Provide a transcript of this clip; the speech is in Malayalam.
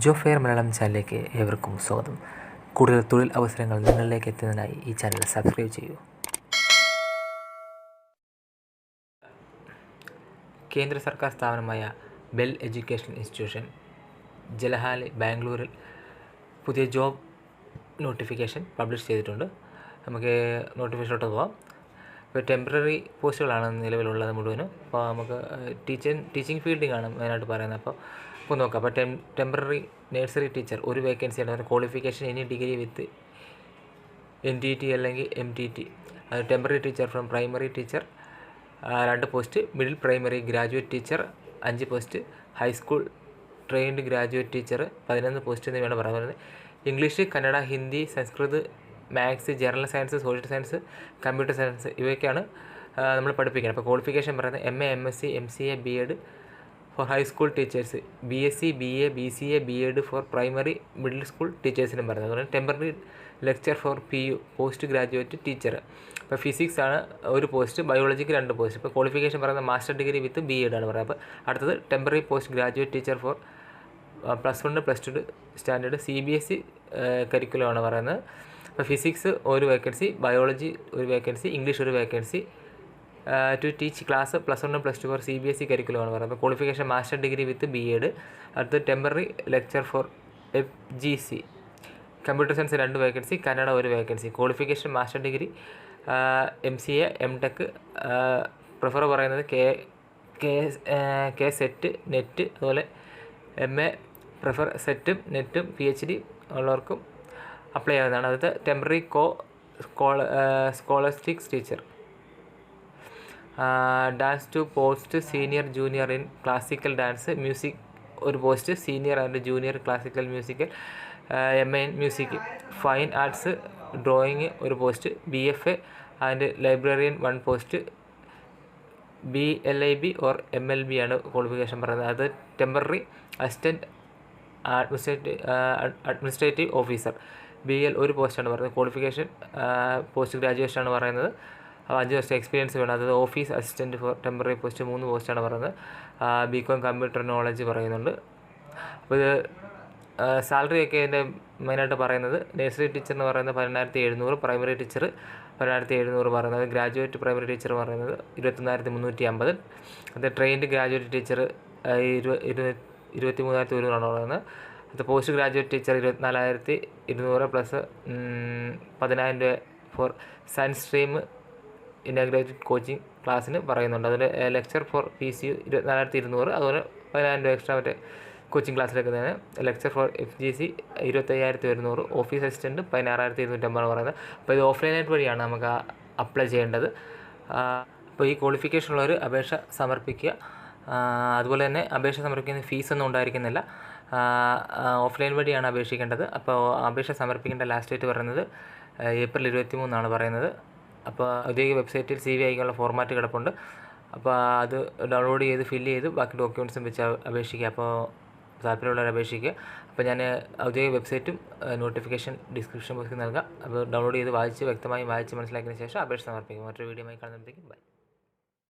ജോ ഫെയർ മലയാളം ചാനലിലേക്ക് ഏവർക്കും സ്വാഗതം. കൂടുതൽ തൊഴിൽ അവസരങ്ങൾ നിങ്ങളിലേക്ക് എത്തുന്നതിനായി ഈ ചാനൽ സബ്സ്ക്രൈബ് ചെയ്യൂ. കേന്ദ്ര സർക്കാർ സ്ഥാപനമായ ബെൽ എഡ്യൂക്കേഷൻ ഇൻസ്റ്റിറ്റ്യൂഷൻ ജലഹാലി ബാംഗ്ലൂരിൽ പുതിയ ജോബ് നോട്ടിഫിക്കേഷൻ പബ്ലിഷ് ചെയ്തിട്ടുണ്ട്. നമുക്ക് നോട്ടിഫിക്കേഷനോട്ട് പോകാം ഇപ്പോൾ ടെമ്പററി പോസ്റ്റുകളാണ് നിലവിലുള്ളത് മുഴുവനും. അപ്പോൾ നമുക്ക് ടീച്ചിങ് ഫീൽഡിംഗ് ആണ് മെയിനായിട്ട് പറയുന്നത്. അപ്പോൾ അപ്പോൾ നോക്കാം. അപ്പോൾ ടെം ടെമ്പററി നേഴ്സറി ടീച്ചർ ഒരു വേക്കൻസി ആണ് ക്വാളിഫിക്കേഷൻ ഇനി degree with N T T അല്ലെങ്കിൽ എം ടി ടി അത് temporary teacher from primary teacher രണ്ട് post middle primary graduate teacher അഞ്ച് post high school trained graduate teacher പതിനൊന്ന് പോസ്റ്റ് എന്നിവയാണ് പറയുന്നത്. English Kannada Hindi Sanskrit maths general science social science computer science ഇവയൊക്കെയാണ് നമ്മൾ പഠിപ്പിക്കുന്നത്. അപ്പോൾ ക്വാളിഫിക്കേഷൻ പറയുന്നത് M A M S C M C A B Ed for high school teachers B S C B A B C A B Ed for primary middle school ടീച്ചേഴ്സിനും പറയുന്നത്. അതുപോലെ temporary lecturer for P U post graduate teacher ഇപ്പോൾ ഫിസിക്സ് ആണ് ഒരു പോസ്റ്റ് ബയോളജിക്ക് രണ്ട് പോസ്റ്റ് ഇപ്പോൾ ക്വാളിഫിക്കേഷൻ പറയുന്നത് master degree with B Ed ആണ് പറയുന്നത്. അപ്പോൾ അടുത്തത് temporary post graduate teacher for plus one plus two standard C B S E കരിക്കുലമാണ് പറയുന്നത്. അപ്പോൾ ഫിസിക്സ് ഒരു വേക്കൻസി ബയോളജി ഒരു വേക്കൻസി ഇംഗ്ലീഷ് ഒരു vacancy to teach class plus one plus two for C B S E കരിക്കുലമാണ് പറയുന്നത്. Qualification master degree with B Ed അടുത്ത് temporary lecturer for F G C computer science രണ്ട് വേക്കൻസി കന്നഡ ഒരു vacancy. Qualification master degree M C A M tech prefer പറയുന്നത് K K K SET NET അതുപോലെ എം എ പ്രിഫർ സെറ്റും നെറ്റും പി എച്ച് ഡി ഉള്ളവർക്കും അപ്ലൈ ചെയ്യാവുന്നതാണ് അതായത് temporary co സ്കോള scholastics teacher. Dance two post senior junior in classical dance music ഒരു post senior and junior classical musical M A in music. Fine arts drawing ഒരു post B F A and librarian one post B L I B or M L I B qualification പറയുന്നത്. അത് temporary assistant administrative administrative officer. B L ഒരു പോസ്റ്റാണ് പറയുന്നത്. ക്വാളിഫിക്കേഷൻ പോസ്റ്റ് ഗ്രാജുവേഷൻ ആണ് പറയുന്നത്. അപ്പോൾ അഞ്ച് വർഷത്തെ എക്സ്പീരിയൻസ് വേണം. അതായത് office assistant for temporary post മൂന്ന് പോസ്റ്റാണ് പറയുന്നത്. ബി കോം കമ്പ്യൂട്ടർ നോളജ് പറയുന്നുണ്ട്. അപ്പോൾ ഇത് സാലറി ഒക്കെ ഇതിന്റെ മെയിനായിട്ട് പറയുന്നത് നഴ്സറി ടീച്ചർ എന്ന് പറയുന്നത് പതിനെണ്ണായിരത്തി എഴുന്നൂറ് പ്രൈമറി ടീച്ചർ പതിനായിരത്തി എഴുന്നൂറ് പറയുന്നത് ഗ്രാജുവേറ്റ് പ്രൈമറി ടീച്ചർ പറയുന്നത് ഇരുപത്തൊന്നായിരത്തി മുന്നൂറ്റി അമ്പത് അത് ട്രെയിൻഡ് ഗ്രാജുവേറ്റ് ടീച്ചർ ഇരു ഇരുപത്തി മൂന്നായിരത്തി ഒരുന്നൂറാണ് പറയുന്നത്. അത് പോസ്റ്റ് ഗ്രാജുവേറ്റ് ടീച്ചർ ഇരുപത്തിനാലായിരത്തി ഇരുന്നൂറ് പ്ലസ് പതിനായിരം രൂപ for science stream integrated coaching ക്ലാസ്സിന് പറയുന്നുണ്ട്. അതിൽ lecturer for P C U ഇരുപത്തിനാലായിരത്തി ഇരുന്നൂറ് അതുപോലെ പതിനായിരം രൂപ എക്സ്ട്രാ മറ്റേ coaching ക്ലാസ്സിലെടുക്കുന്നതിന് lecturer for F G C ഇരുപത്തയ്യായിരത്തി ഒരുന്നൂറ് ഓഫീസ് അസിസ്റ്റന്റ് പതിനാറായിരത്തി ഇരുന്നൂറ്റമ്പത് പറയുന്നത്. അപ്പോൾ ഇത് ഓഫ്ലൈനായിട്ട് വഴിയാണ് നമുക്ക് അപ്ലൈ ചെയ്യേണ്ടത്. അപ്പോൾ ഈ ക്വാളിഫിക്കേഷനുള്ളവർ അപേക്ഷ സമർപ്പിക്കുക. അതുപോലെ തന്നെ അപേക്ഷ സമർപ്പിക്കുന്ന ഫീസൊന്നും ഉണ്ടായിരിക്കുന്നില്ല. ഓഫ്ലൈൻ വഴിയാണ് അപേക്ഷിക്കേണ്ടത്. അപ്പോൾ അപേക്ഷ സമർപ്പിക്കേണ്ട ലാസ്റ്റ് ഡേറ്റ് പറയുന്നത് ഏപ്രിൽ ഇരുപത്തി മൂന്നാണ് പറയുന്നത്. അപ്പോൾ ഔദ്യോഗിക വെബ്സൈറ്റിൽ സി വി ഐക്കുള്ള ഫോർമാറ്റ് കിടപ്പുണ്ട്. അപ്പോൾ അത് ഡൗൺലോഡ് ചെയ്ത് ഫില്ല് ചെയ്ത് ബാക്കി ഡോക്യുമെന്റ്സും വെച്ച് അപേക്ഷിക്കുക. അപ്പോൾ താല്പര്യമുള്ളവർ അപേക്ഷിക്കുക. അപ്പോൾ ഞാൻ ഔദ്യോഗിക വെബ്സൈറ്റും നോട്ടിഫിക്കേഷൻ ഡിസ്ക്രിപ്ഷൻ ബോക്സിൽ നൽകാം. അപ്പോൾ ഡൗൺലോഡ് ചെയ്ത് വായിച്ച് വ്യക്തമായി വായിച്ച് മനസ്സിലാക്കിയതിന് ശേഷം അപേക്ഷ സമർപ്പിക്കും. മറ്റൊരു വീഡിയോ ആയി കാണുന്നതിലേക്ക് ബൈ